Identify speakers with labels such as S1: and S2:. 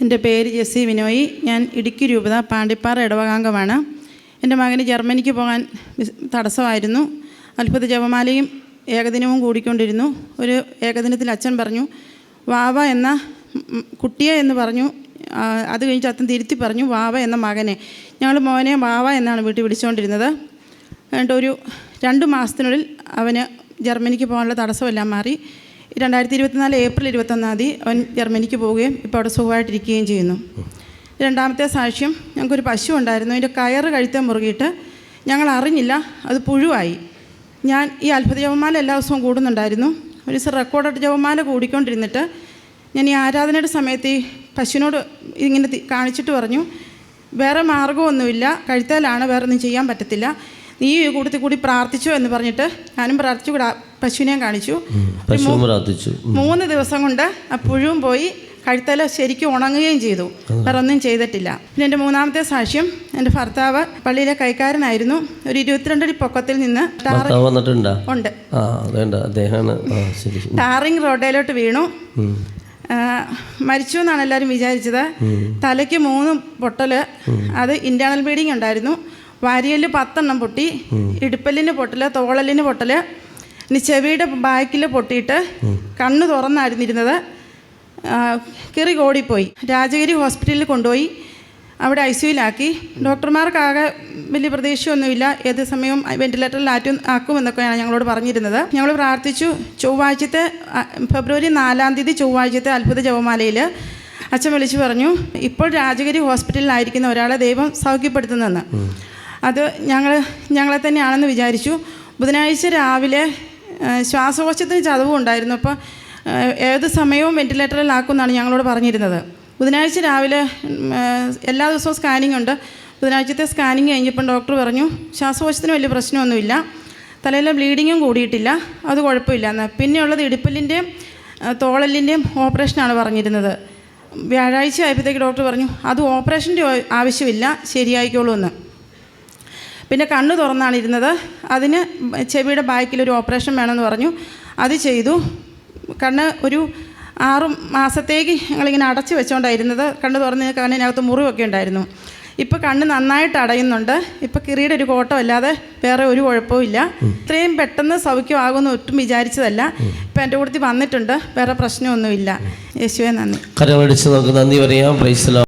S1: എന്റെ പേര് ജെസ്സി വിനോയി. ഞാൻ ഇടുക്കി രൂപത പാണ്ടിപ്പാറ ഇടവകാംഗമാണ്. എന്റെ മകന് ജർമ്മനിക്ക് പോകാൻ തടസ്സമായിരുന്നു. അത്ഭുത ജപമാലയും ഏകദിനവും കൂടിക്കൊണ്ടിരുന്നു. ഒരു ഏകദിനത്തിൽ അച്ഛൻ പറഞ്ഞു വാവ എന്ന കുട്ടിയെ എന്ന് പറഞ്ഞു. അത് കഴിഞ്ഞിട്ട് അച്ഛൻ തിരുത്തി പറഞ്ഞു വാവ എന്ന മകനെ. ഞങ്ങൾ മോനെ വാവ എന്നാണ് വീട്ടിൽ വിളിച്ചുകൊണ്ടിരുന്നത്. എന്നിട്ട് ഒരു രണ്ട് മാസത്തിനുള്ളിൽ അവന് ജർമ്മനിക്ക് പോകാനുള്ള തടസ്സമെല്ലാം മാറി. രണ്ടായിരത്തി ഇരുപത്തിനാല് ഏപ്രിൽ ഇരുപത്തൊന്നാം തീയതി അവൻ ജർമ്മനിക്ക് പോവുകയും ഇപ്പോൾ അവിടെ സുഖമായിട്ടിരിക്കുകയും ചെയ്യുന്നു. രണ്ടാമത്തെ സാക്ഷ്യം ഞങ്ങൾക്കൊരു പശു ഉണ്ടായിരുന്നു. അതിന്റെ കയറ് കഴുത്തെ മുറുകിയിട്ട് ഞങ്ങൾ അറിഞ്ഞില്ല അത് പുഴുവായി. ഞാൻ ഈ അത്ഭുത ജപമാല എല്ലാ ദിവസവും കൂടുന്നുണ്ടായിരുന്നു. ഒരു ദിവസം റെക്കോർഡ് ജപമാല കൂടിക്കൊണ്ടിരുന്നിട്ട് ഞാൻ ഈ ആരാധനയുടെ സമയത്ത് ഈ പശുവിനോട് ഇങ്ങനെ കാണിച്ചിട്ട് പറഞ്ഞു വേറെ മാർഗമൊന്നുമില്ല കഴുത്തേലാണ് വേറെ ഒന്നും ചെയ്യാൻ പറ്റത്തില്ല. നീ കൂട്ടത്തിൽ കൂടി പ്രാർത്ഥിച്ചു എന്ന് പറഞ്ഞിട്ട് ഞാനും പ്രാർത്ഥിച്ചു പശുവിനെയും കാണിച്ചു.
S2: പ്രാർത്ഥിച്ചു.
S1: മൂന്ന് ദിവസം കൊണ്ട് ആ പുഴുവും പോയി കഴുത്തല ശരിക്കും ഉണങ്ങുകയും ചെയ്തു. വേറെ ഒന്നും ചെയ്തിട്ടില്ല. പിന്നെ എന്റെ മൂന്നാമത്തെ സാക്ഷ്യം എന്റെ ഭർത്താവ് പള്ളിയിലെ കൈക്കാരനായിരുന്നു. ഒരു ഇരുപത്തിരണ്ടടി പൊക്കത്തിൽ നിന്ന് ഉണ്ട്. ടാറിങ് റോഡയിലോട്ട് വീണു. മരിച്ചു എന്നാണ് എല്ലാവരും വിചാരിച്ചത്. തലയ്ക്ക് മൂന്ന് പൊട്ടൽ. അത് ഇന്റേണൽ ബ്ലീഡിങ് ഉണ്ടായിരുന്നു. വാരിയൽ പത്തെണ്ണം പൊട്ടി ഇടുപ്പലിന് പൊട്ടൽ തോളലിന് പൊട്ടൽ ഇനി ചെവിയുടെ ബാക്കിൽ പൊട്ടിയിട്ട് കണ്ണ് തുറന്നായിരുന്നിരുന്നത് ആ, കിറി ഓടിപ്പോയി. രാജഗിരി ഹോസ്പിറ്റലിൽ കൊണ്ടുപോയി അവിടെ ഐ സിയുലാക്കി ഡോക്ടർമാർക്കാകെ വലിയ പ്രതീക്ഷയൊന്നുമില്ല ഏത് സമയവും വെന്റിലേറ്ററിൽ ആറ്റും ആക്കുമെന്നൊക്കെയാണ് ഞങ്ങളോട് പറഞ്ഞിരുന്നത്. ഞങ്ങൾ പ്രാർത്ഥിച്ചു ചൊവ്വാഴ്ചത്തെ ഫെബ്രുവരി നാലാം തീയതി ചൊവ്വാഴ്ചത്തെ അത്ഭുത ജവമാലയിൽ അച്ഛൻ വിളിച്ചു പറഞ്ഞു ഇപ്പോൾ രാജഗിരി ഹോസ്പിറ്റലിലായിരിക്കുന്ന ഒരാളെ ദൈവം സൗഖ്യപ്പെടുത്തുന്നെന്ന്. അത് ഞങ്ങൾ ഞങ്ങളെ തന്നെയാണെന്ന് വിചാരിച്ചു. ബുധനാഴ്ച രാവിലെ ശ്വാസകോശത്തിന് ചതവ് ഉണ്ടായിരുന്നു. അപ്പോൾ ഏത് സമയവും വെന്റിലേറ്ററിലാക്കുമെന്നാണ് ഞങ്ങളോട് പറഞ്ഞിരുന്നത്. ബുധനാഴ്ച രാവിലെ എല്ലാ ദിവസവും സ്കാനിംഗ് ഉണ്ട്. ബുധനാഴ്ചത്തെ സ്കാനിങ് കഴിഞ്ഞപ്പം ഡോക്ടർ പറഞ്ഞു ശ്വാസകോശത്തിന് വലിയ പ്രശ്നമൊന്നുമില്ല. തലയിലെ ബ്ലീഡിങ്ങും കൂടിയിട്ടില്ല. അത് കുഴപ്പമില്ല എന്ന് പിന്നെയുള്ളത് ഇടുപ്പലിന്റെയും തോളലിന്റെയും ഓപ്പറേഷനാണ് പറഞ്ഞിരുന്നത്. വ്യാഴാഴ്ച ആയപ്പോഴത്തേക്ക് ഡോക്ടർ പറഞ്ഞു അത് ഓപ്പറേഷന്റെ ആവശ്യമില്ല. ശരിയായിക്കോളൂ എന്ന് പിന്നെ കണ്ണ് തുറന്നാണ് ഇരുന്നത്. അതിന് ചെവിയുടെ ബാക്കിൽ ഒരു ഓപ്പറേഷൻ വേണമെന്ന് പറഞ്ഞു. അത് ചെയ്തു. കണ്ണ് ഒരു ആറു മാസത്തേക്ക് ഞങ്ങളിങ്ങനെ അടച്ചു വെച്ചുകൊണ്ടായിരുന്നത് കണ്ണ് തുറന്ന് കണ്ണിനകത്ത് മുറിവൊക്കെ ഉണ്ടായിരുന്നു. ഇപ്പോൾ കണ്ണ് നന്നായിട്ട് അടയുന്നുണ്ട്. ഇപ്പോൾ കിറിയുടെ ഒരു കോട്ടം അല്ലാതെ വേറെ ഒരു കുഴപ്പവും ഇത്രയും പെട്ടെന്ന് സൗഖ്യമാകുമെന്ന് ഒട്ടും വിചാരിച്ചതല്ല. ഇപ്പം എന്റെ കൂട്ടത്തിൽ വന്നിട്ടുണ്ട്. വേറെ പ്രശ്നമൊന്നുമില്ല. യേശുവെ നന്ദി.
S2: കരമടിച്ച് നമുക്ക് നന്ദി പറയാം. പ്രൈസലോ